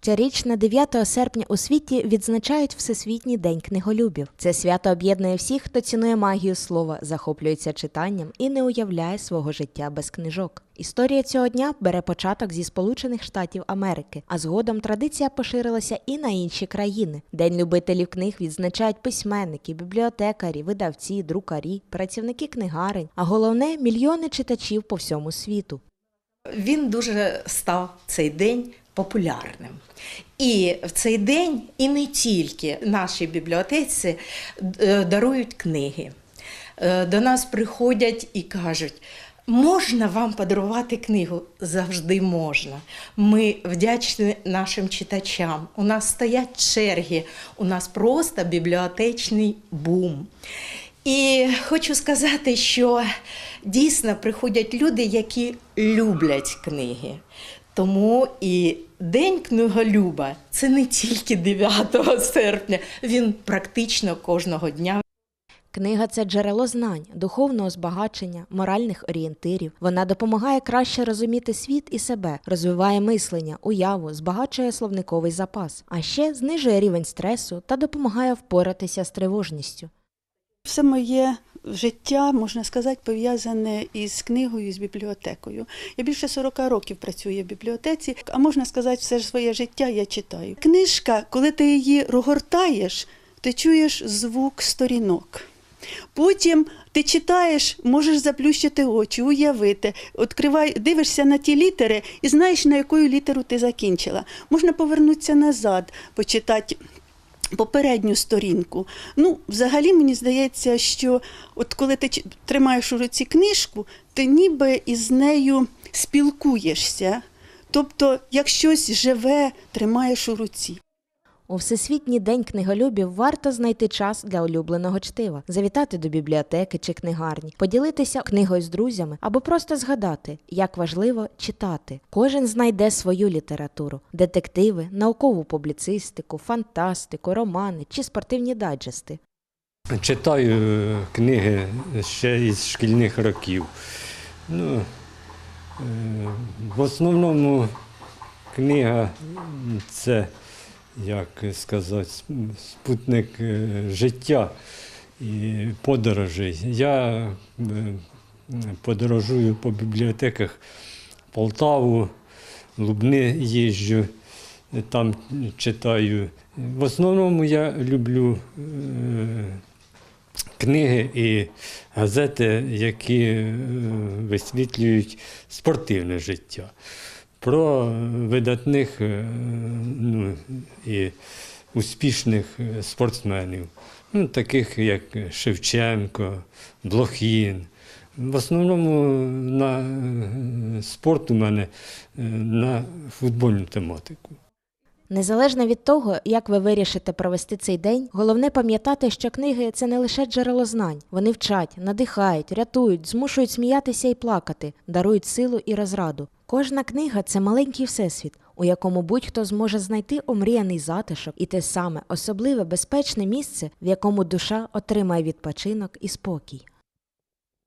Щорічно 9 серпня у світі відзначають Всесвітній день книголюбів. Це свято об'єднує всіх, хто цінує магію слова, захоплюється читанням і не уявляє свого життя без книжок. Історія цього дня бере початок зі Сполучених Штатів Америки, а згодом традиція поширилася і на інші країни. День любителів книг відзначають письменники, бібліотекарі, видавці, друкарі, працівники книгарень, а головне мільйони читачів по всьому світу. Він дуже став цей день популярним. І в цей день і не тільки наші бібліотеці е, дарують книги. Е, До нас приходять і кажуть. Можна вам подарувати книгу? Завжди можна. Ми вдячні нашим читачам. У нас стоять черги, у нас просто бібліотечний бум. І хочу сказати, що дійсно приходять люди, які люблять книги. Тому і День книголюба це не тільки 9 серпня, він практично кожного дня Книга це джерело знань, духовного збагачення, моральних орієнтирів. Вона допомагає краще розуміти світ і себе, розвиває мислення, уяву, збагачує словниковий запас, а ще знижує рівень стресу та допомагає впоратися з тривожністю. Все моє життя, можна сказати, пов'язане із книгою, з бібліотекою. Я більше 40 років працюю в бібліотеці, а можна сказати, все ж своє життя я читаю. Книжка, коли ти її розгортаєш, ти чуєш звук сторінок. Потім ти читаєш, можеш заплющити очі, уявити, відкривай, дивишся на ті літери і знаєш, на якою літеру ти закінчила. Можна повернутися назад, почитати попередню сторінку. Ну, взагалі, мені здається, що от коли ти тримаєш у руці книжку, ти ніби із нею спілкуєшся. Тобто, як щось живе, тримаєш у руці. У Всесвітній день книголюбів варто знайти час для улюбленого чтива, завітати до бібліотеки чи книгарні, поділитися книгою з друзями або просто згадати, як важливо читати. Кожен знайде свою літературу: детективи, наукову публіцистику, фантастику, романи чи спортивні дайджести. Читаю е, книги ще із шкільних років. Ну, е, в основному книга це, як сказати, спутник е, життя і подорожей. Я е, подорожую по бібліотеках Полтаву, Лубни їжджу, там читаю. В основному я люблю е, книги і газети, які висвітлюють спортивне життя. Про видатних е, ну, і успішних е, спортсменів, ну, таких як Шевченко, Блохін. В основному на е, спорт у мене на футбольну тематику. Незалежно від того, як ви вирішите провести цей день, головне пам'ятати, що книги це не лише джерело знань. Вони вчать, надихають, рятують, змушують сміятися і плакати, дарують силу і розраду. Кожна книга це маленький всесвіт, у якому будь-хто зможе знайти омріяний затишок і те саме особливе безпечне місце, в якому душа отримає відпочинок і спокій.